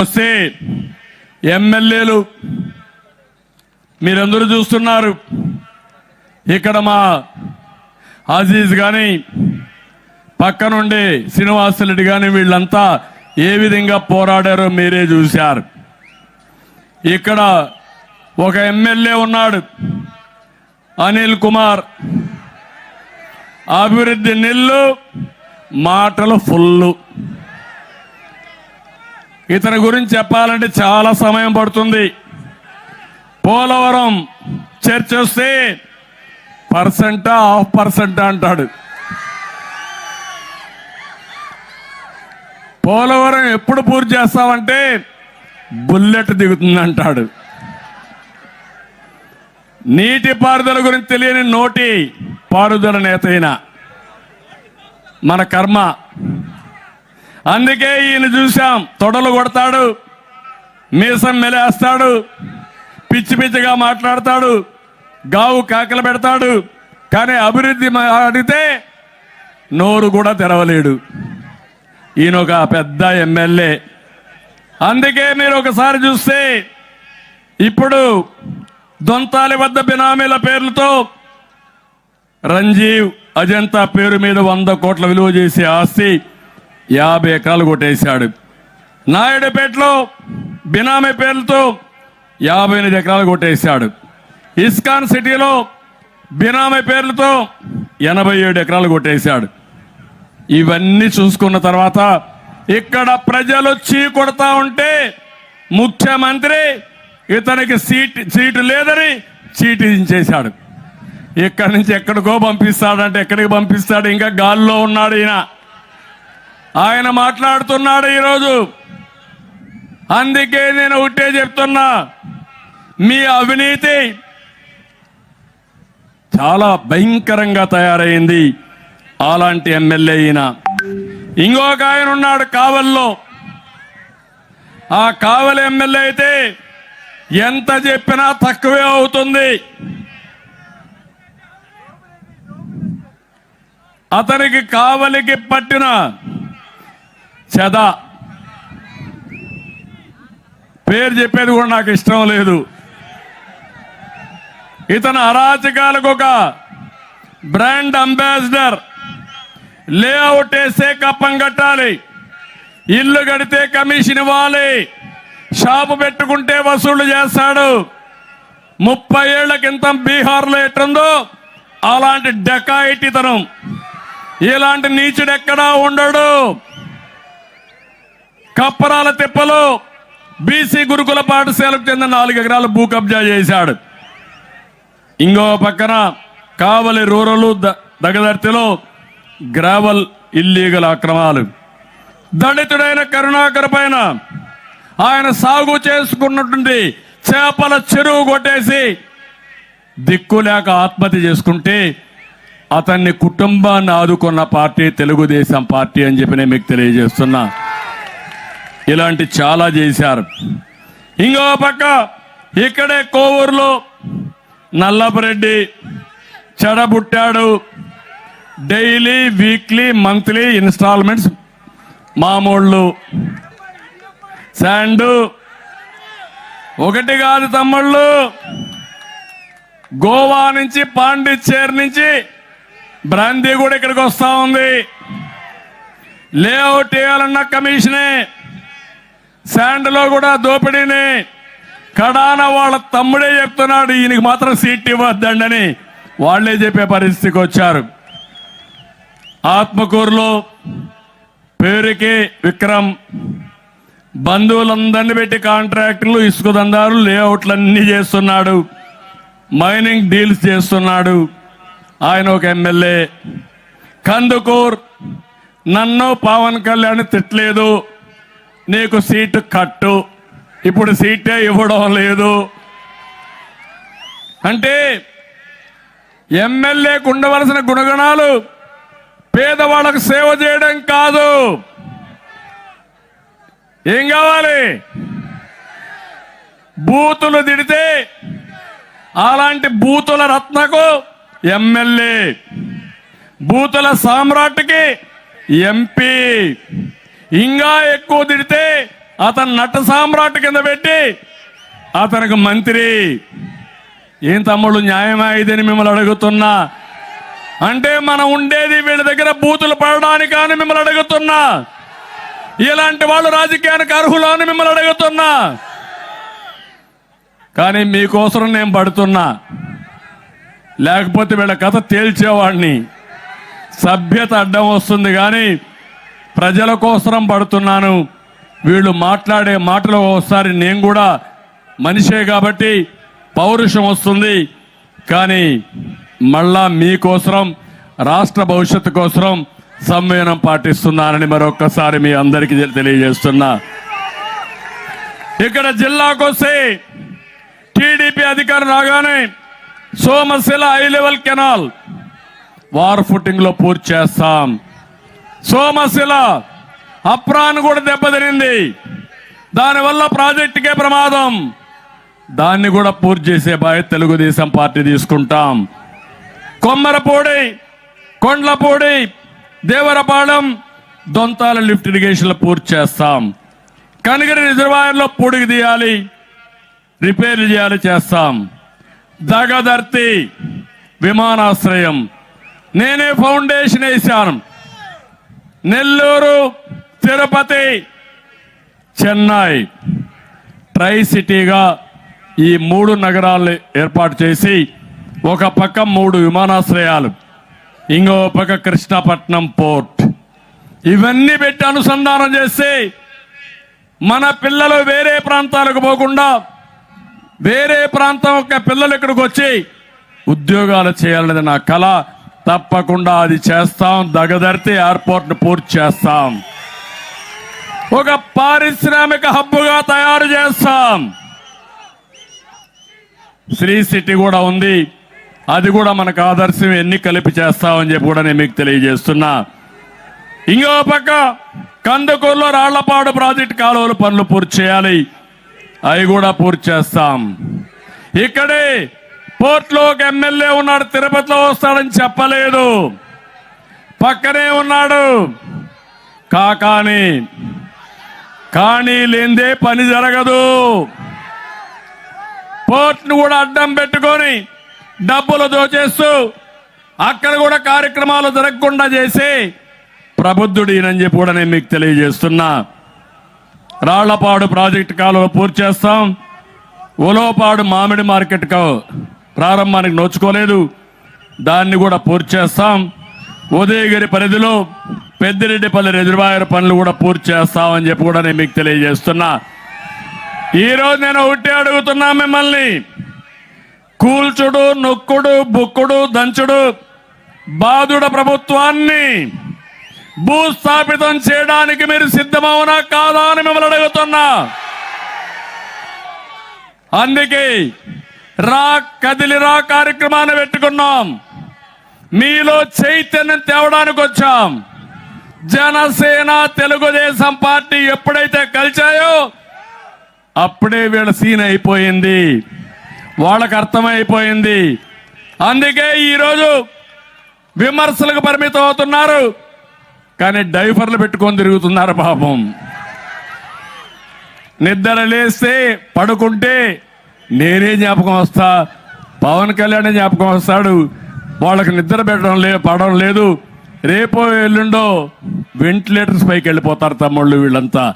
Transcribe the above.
వస్తే ఎమ్మెల్యేలు మీరందరూ చూస్తున్నారు. ఇక్కడ మా ఆజీజ్ కానీ పక్కనుండే శ్రీనివాసరెడ్డి కానీ వీళ్ళంతా ఏ విధంగా పోరాడారో మీరే చూశారు. ఇక్కడ ఒక ఎమ్మెల్యే ఉన్నాడు అనిల్ కుమార్. అభివృద్ధి నిల్లు మాటలు ఫుల్లు. ఇతని గురించి చెప్పాలంటే చాలా సమయం పడుతుంది. పోలవరం చర్చ వస్తే పర్సెంటా హాఫ్ పర్సెంట్ అంటాడు. పోలవరం ఎప్పుడు పూర్తి చేస్తామంటే బుల్లెట్ దిగుతుంది అంటాడు నీటి పారుదల గురించి తెలియని నోటి పారుదల నేత మన కర్మ అందుకే ఈయన చూశాం. తొడలు కొడతాడు మీసం మెలేస్తాడు పిచ్చి పిచ్చిగా మాట్లాడతాడు గావు కాకలు పెడతాడు. కానీ అభివృద్ధి అడిగితే నోరు కూడా తెరవలేడు. ఈయన ఒక పెద్ద ఎమ్మెల్యే. అందుకే మీరు ఒకసారి చూస్తే ఇప్పుడు దొంతాలి వద్ద బినామీల పేర్లతో రంజీవ్ అజంతా పేరు మీద వంద కోట్ల విలువ చేసే ఆస్తి యాభై ఎకరాలు కొట్టేశాడు. నాయుడుపేటలో బినామీ పేర్లతో యాభై ఎనిమిది ఎకరాలు కొట్టేశాడు. ఇస్కాన్ సిటీలో బినామీ పేర్లతో ఎనభై ఏడు ఎకరాలు కొట్టేశాడు. ఇవన్నీ చూసుకున్న తర్వాత ఇక్కడ ప్రజలు చీ కొడతా ఉంటే ముఖ్యమంత్రి ఇతనికి సీట్ సీటు లేదని చీటి చేశాడు ఇక్కడి నుంచి ఎక్కడికో పంపిస్తాడంటే ఎక్కడికి పంపిస్తాడు? ఇంకా గాల్లో ఉన్నాడు ఈయన. ఆయన మాట్లాడుతున్నాడు ఈరోజు. అందుకే నేను ఒకటే చెప్తున్నా. మీ అవినీతి చాలా భయంకరంగా తయారైంది అలాంటి ఎమ్మెల్యే ఈయన. ఇంకొక ఆయన ఉన్నాడు కావల్లో. ఆ కావలి ఎమ్మెల్యే అయితే ఎంత చెప్పినా తక్కువే అవుతుంది. అతనికి కావలికి పట్టిన చెద పేరు చెప్పేది కూడా నాకు ఇష్టం లేదు. ఇతను అరాచకాలకు ఒక బ్రాండ్ అంబాసిడర్. లేఅవుట్ వేస్తే కప్పం కట్టాలి. ఇల్లు కడితే కమిషన్ ఇవ్వాలి. షాపు పెట్టుకుంటే వసూళ్ళు చేస్తాడు. ముప్పై ఏళ్ళ క్రితం బీహార్లో ఎట్టుందో అలాంటి డెకాయిటీతనం ఇలాంటి నీచుడు ఎక్కడా ఉండడు. కప్పరాల తిప్పలు బీసీ గురుకుల పాఠశాలకు చెందిన నాలుగు ఎకరాల భూ కబ్జా చేశాడు. ఇంకో పక్కన కావలి రూరల్ ద- దగదర్తిలో గ్రావల్ ఇల్లీగల్ అక్రమాలు. దళితుడైన కరుణాకర్ పైన ఆయన సాగు చేసుకున్నటువంటి చేపల చెరువు కొట్టేసి దిక్కు లేక ఆత్మహత్య చేసుకుంటే అతన్ని కుటుంబాన్ని ఆదుకున్న పార్టీ తెలుగుదేశం పార్టీ అని చెప్పి నేను మీకు తెలియజేస్తున్నా. ఇలాంటి చాలా చేశారు. ఇంకో పక్క ఇక్కడే కోవూరులో నల్లపరెడ్డి చెడబుట్టాడు. డైలీ వీక్లీ మంత్లీ ఇన్స్టాల్మెంట్స్ మామూళ్ళు. శాండు ఒకటి కాదు తమ్ముళ్ళు. గోవా నుంచి పాండిచ్చేరి నుంచి బ్రాందీ కూడా ఇక్కడికి వస్తూ ఉంది. లేఅవుట్ వేయాలన్న కమిషనే శాండ్లో కూడా దోపిడీని. కడాన వాళ్ళ తమ్ముడే చెప్తున్నాడు ఈయనకి మాత్రం సీట్ ఇవ్వద్దండని వాళ్ళే చెప్పే పరిస్థితికి వచ్చారు. ఆత్మకూరులో పేరుకి విక్రమ్ బంధువులందరినీ పెట్టి కాంట్రాక్టులు ఇసుక దందాలు లేఅవుట్లు చేస్తున్నాడు. మైనింగ్ డీల్స్ చేస్తున్నాడు. ఆయన ఒక ఎమ్మెల్యే. కందుకూర్ నన్ను పవన్ కళ్యాణ్ తిట్టలేదు. నీకు సీటు కట్టు. ఇప్పుడు సీటే ఇవ్వడం లేదు. అంటే ఎమ్మెల్యేకు ఉండవలసిన గుణగణాలు పేదవాళ్ళకు సేవ చేయడం కాదు. ఏం కావాలి? బూతులు తిడితే అలాంటి బూతుల రత్నకు ఎమ్మెల్యే. బూతుల సామ్రాట్కి ఎంపీ. ఇంకా ఎక్కువ తిడితే అతను నట సామ్రాట్ కింద పెట్టి అతనికి మంత్రి. ఏం తమ్ముడు న్యాయమా ఇదని మిమ్మల్ని అడుగుతున్నా? అంటే మనం ఉండేది వీళ్ళ దగ్గర బూతులు పడడానికి అని మిమ్మల్ని అడుగుతున్నా. ఇలాంటి వాళ్ళు రాజకీయానికి అర్హులు అని మిమ్మల్ని అడుగుతున్నా. కానీ మీకోసం నేను పడుతున్నా. లేకపోతే వీళ్ళ కథ తేల్చేవాడిని. సభ్యత అడ్డం వస్తుంది కానీ ప్రజల కోసరం పడుతున్నాను. వీళ్ళు మాట్లాడే మాటలు ఒకసారి నేను కూడా మనిషే కాబట్టి పౌరుషం వస్తుంది. కానీ మళ్ళా మీకోసరం రాష్ట్ర భవిష్యత్తు కోసరం సంవేదనం పాటిస్తున్నానని మరొక్కసారి మీ అందరికీ తెలియజేస్తున్నా. ఇక్కడ జిల్లాకు వస్తే టీడీపీ అధికారం రాగానే Somasila high level canal. War ఫుటింగ్లో పూర్తి చేస్తాం. సోమశిల అప్రాన్ కూడా దెబ్బతినింది దానివల్ల ప్రాజెక్టుకే ప్రమాదం. దాన్ని కూడా పూర్తి చేసే బాధ్యత తెలుగుదేశం పార్టీ తీసుకుంటాం. కొమ్మరపూడి కొండ్లపూడి దేవరపాలెం దొంతాల లిఫ్ట్ ఇరిగేషన్లు పూర్తి చేస్తాం. కనిగిరి రిజర్వాయర్లో పొడిగి తీయాలి రిపేర్లు చేయాలి చేస్తాం. దగదర్తి విమానాశ్రయం. నేనే ఫౌండేషన్ వేశాను. నెల్లూరు తిరుపతి చెన్నై. ట్రై సిటీగా ఈ మూడు నగరాలు ఏర్పాటు చేసి ఒక పక్క మూడు విమానాశ్రయాలు ఇంకో పక్క కృష్ణపట్నం పోర్ట్. ఇవన్నీ పెట్టి అనుసంధానం చేసి మన పిల్లలు వేరే ప్రాంతాలకు పోకుండా వేరే ప్రాంతం యొక్క పిల్లలు ఇక్కడికి వచ్చి ఉద్యోగాలు చేయాలనేది నా కళ తప్పకుండా అది చేస్తాం. దగదర్తి ఎయిర్పోర్ట్ను పూర్తి చేస్తాం. ఒక పారిశ్రామిక హబ్బుగా తయారు చేస్తాం. శ్రీ సిటీ కూడా ఉంది. అది కూడా మనకు ఆదర్శం. ఎన్ని కలిపి చేస్తామని చెప్పి కూడా నేను మీకు తెలియజేస్తున్నా. ఇంకో పక్క కందుకూరులో రాళ్ళపాడు ప్రాజెక్ట్ కాలువలు పనులు పూర్తి చేయాలి. అవి కూడా పూర్తి చేస్తాం. ఇక్కడే పోర్ట్లో ఒక ఎమ్మెల్యే ఉన్నాడు తిరుపతిలో వస్తాడని చెప్పలేదు. పక్కనే ఉన్నాడు. కాకాని. కానీ లేందే పని జరగదు. పోర్ట్ను కూడా అడ్డం పెట్టుకొని డబ్బులు దోచేస్తూ అక్కడ కూడా కార్యక్రమాలు జరగకుండా చేసి ప్రబుద్ధుడు ఈయనని చెప్పి కూడా నేను మీకు తెలియజేస్తున్నా. రాళ్ళపాడు ప్రాజెక్టు కాలువ పూర్తి చేస్తాం. ఉలవపాడు మామిడి మార్కెట్కు ప్రారంభానికి నోచుకోలేదు. దాన్ని కూడా పూర్తి చేస్తాం. ఉదయగిరి పరిధిలో పెద్దిరెడ్డిపల్లి రిజర్వాయర్ పనులు కూడా పూర్తి చేస్తామని చెప్పి కూడా నేను మీకు తెలియజేస్తున్నా. ఈరోజు నేను ఒకటి అడుగుతున్నా మిమ్మల్ని. కూల్చుడు నొక్కుడు బుక్కుడు దంచుడు బాధుడ ప్రభుత్వాన్ని భూస్థాపితం చేయడానికి మీరు సిద్ధమవునా కాదా అని మిమ్మల్ని అడుగుతున్నా. అందుకే రా కదిలిరా కార్యక్రమాన్ని పెట్టుకున్నాం. మీలో చైతన్యం తేవడానికి వచ్చాం. జనసేన తెలుగుదేశం పార్టీ ఎప్పుడైతే కలిచాయో అప్పుడే వీళ్ళ సీన్ అయిపోయింది. వాళ్ళకు అర్థమైపోయింది. అందుకే ఈరోజు విమర్శలకు పరిమితం అవుతున్నారు. కానీ డైఫర్లు పెట్టుకొని తిరుగుతున్నారు పాపం. నిద్ర లేస్తే పడుకుంటే నేనే జ్ఞాపకం వస్తా. పవన్ కళ్యాణ్ జ్ఞాపకం వస్తాడు. వాళ్ళకి నిద్ర పెట్టడం లే పడడం లేదు. రేపో ఎల్లుండో వెంటిలేటర్స్ పైకి వెళ్ళిపోతారు తమ్ముళ్ళు వీళ్ళంతా.